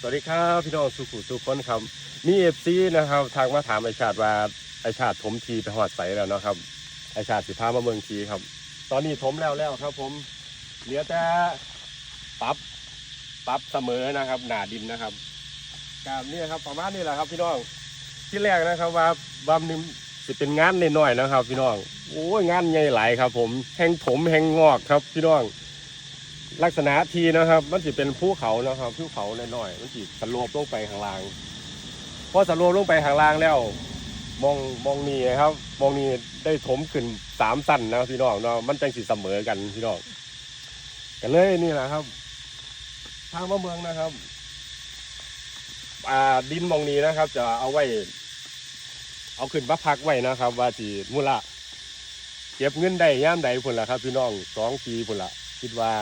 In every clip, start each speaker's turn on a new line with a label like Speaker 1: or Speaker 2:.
Speaker 1: สวัสดีครับพี่น้องสุขุทุกคนครับมีเอฟซีนะครับ ทางมาถามไอชาติว่าไอชาติถมทีไปหอดใสแล้วเนาะครับไอชาติสิพามาเมืองทีครับ ตอนนี้ถมแล้วแล้วครับ ผมเหลือแต่ปรับปรับเสมอนะครับ หนาดินนะครับการนี่ครับประมาณนี้แหละครับ พี่น้องที่แรกนะครับว่าบำนิมสิเป็นงานน้อยๆนะครับ พี่น้องโอ้ยงานใหญ่หลายครับ ผมแห่งถมแห่งงอกครับ พี่น้อง ลักษณะทีนะครับ มันจะเป็นภูเขานะครับภูเขาน้อยๆมันจะสโลปลงไปข้างล่างพอสโลปลงไปข้างล่างแล้ว มองมองนี่ครับ มองนี่ได้ถมขึ้นสามสั้นนะพี่น้องเนาะมันจังสิเสมอกันพี่น้องกันเลยนี่แหละครับ ทางมะเมืองนะครับ อ่าดินมองนี้นะครับ จะเอาไว้ เอาขึ้นมาพักไว้นะครับ ว่าจีมูละเก็บเงินได้ย่ามใดพุ่นละครับ พี่น้องสองปีพุ่นละคิดว่า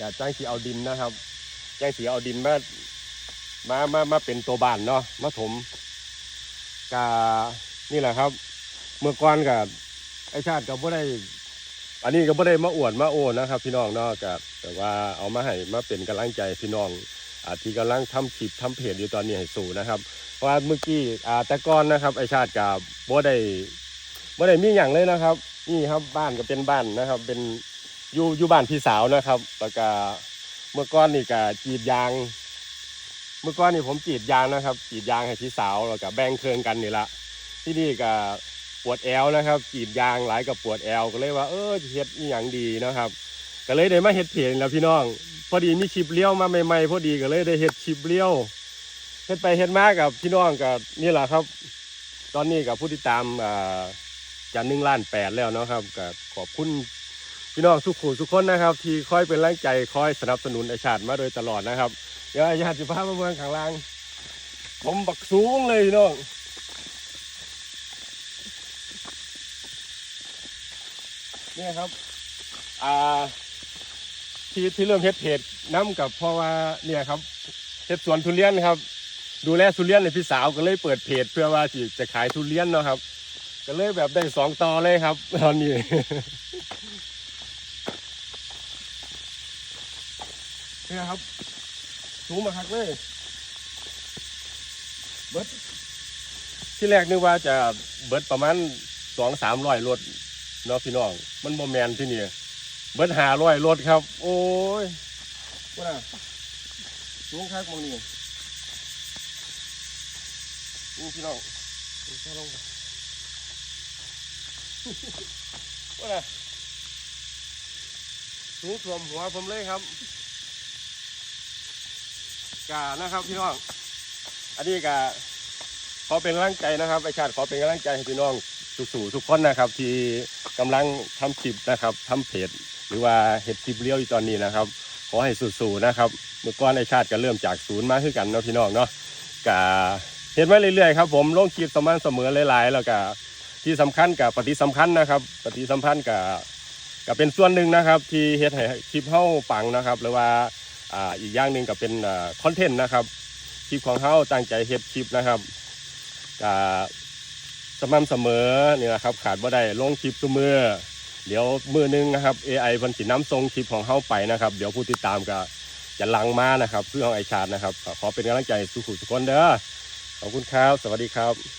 Speaker 1: จะจ้างสีเอาดินนะครับจ้างสีเอาดินมามามามาเป็นตัวบ้านเนาะมาถมกานี่แหละครับ เมื่อก่อนกับไอชาติก็บ่ได้ อันนี้ก็บ่ได้มาอวดมาโอ้นะครับ พี่น้องเนาะกับแต่ว่าเอามาให้มาเป็นกำลังใจพี่น้องอาที่กำลังทำคลิปทำเพจอยู่ตอนนี้ให้สู่นะครับ เพราะว่าเมื่อกี้อ่าแต่ก่อนนะครับ ไอชาติกับบ่ได้บ่ได้มีอย่างเลยนะครับ นี่ครับบ้านก็เป็นบ้านนะครับ เป็น อยู่อยู่บ้านพี่สาวนะครับ แล้วก็เมื่อก่อนนี่ก็กรีดยาง เมื่อก่อนนี่ผมกรีดยางนะครับกรีดยางให้พี่สาวแล้วก็แบ่งเครื่องกันนี่ละที่นี่ก็ปวดแอวนะครับกรีดยางหลายกับปวดแอวก็เลยว่า เออเฮ็ดอย่างดีนะครับ ก็เลยได้มาเฮ็ดเพจแล้วพี่น้อง พอดีมีคลิปเลี้ยวมาใหม่ๆพอดีก็เลยได้เฮ็ดคลิปเลี้ยวเฮ็ดไปเฮ็ดมากับพี่น้องกับนี่แหละครับ ตอนนี้กับผู้ติดตามอ่าจะหนึ่งล้านแปดแล้วเนาะครับก็ขอบคุณ พี่น้องทุกคนทุกคนนะครับ ที่คอยเป็นแรงใจคอยสนับสนุนไอชาติมาโดยตลอดนะครับเดี๋ยวไอชาติสิพามาเมืองข้างล่างผมบักสูงเลยพี่น้องเนี่ยครับอ่าที่ที่เริ่มเฮ็ดเพจน้ำกับเพราะว่าเนี่ยครับเฮ็ดสวนทุเรียนครับ ดูแลทุเรียนในพี่สาวก็เลยเปิดเพจเพื่อว่าจะขายทุเรียนเนาะครับ ก็เลยแบบได้สองต่อเลยครับ ตอนนี้ นี่ครับสูงมาคักเลย เบิดที่แรกนึกว่าจะเบิดประมาณสองสามร้อยรถเนาะพี่น้อง มันโมแมนที่นี่ เบิดหาร้อยรถครับ โอ้ยว่าสูงคักมองนี่นี่พี่น้องนี่พี่น้องว่าสูงท่วมหัวผมเลยครับ กานะครับพี่น้อง อันนี้กาขอเป็นกำลังใจนะครับไอชาติขอเป็นกำลังใจให้พี่น้องสู่ๆทุกคนนะครับ ที่กำลังทำคลิปนะครับทำเพจหรือว่าเห็ดคลิปเลี้ยวอยู่ตอนนี้นะครับ ขอให้สู้ๆนะครับ เมื่อก่อนไอชาติก็เริ่มจากศูนย์มาคือกันเนาะพี่น้องเนาะกะเห็นมาเรื่อยๆครับผมลงคลิปสม่ำเสมอหลาย ๆ แล้วก็ที่สำคัญกับปฏิสัมพันธ์นะครับ ปฏิสัมพันธ์กับก็เป็นส่วนหนึ่งนะครับ ที่เฮ็ดให้คลิปเฮาปังนะครับ หรือว่า อ่าอีกอย่างหนึ่งก็เป็นคอนเทนต์นะครับคลิปของเฮาตั้งใจเฮ็ดคลิปนะครับก็สม่ำเสมอนี่นะครับ ขาดบ่ได้ลงคลิปซุมือเดี๋ยวมือหนึงนะครับ AI เพันสิน้ำทรงคลิปของเฮาไปนะครับ เดี๋ยวผู้ติดตามก็จะลังมานะครับเพื่อของไอชาร์นะครับ ขอเป็นกำลังใจสุขุทุกคนเด้อขอบคุณครับ สวัสดีครับ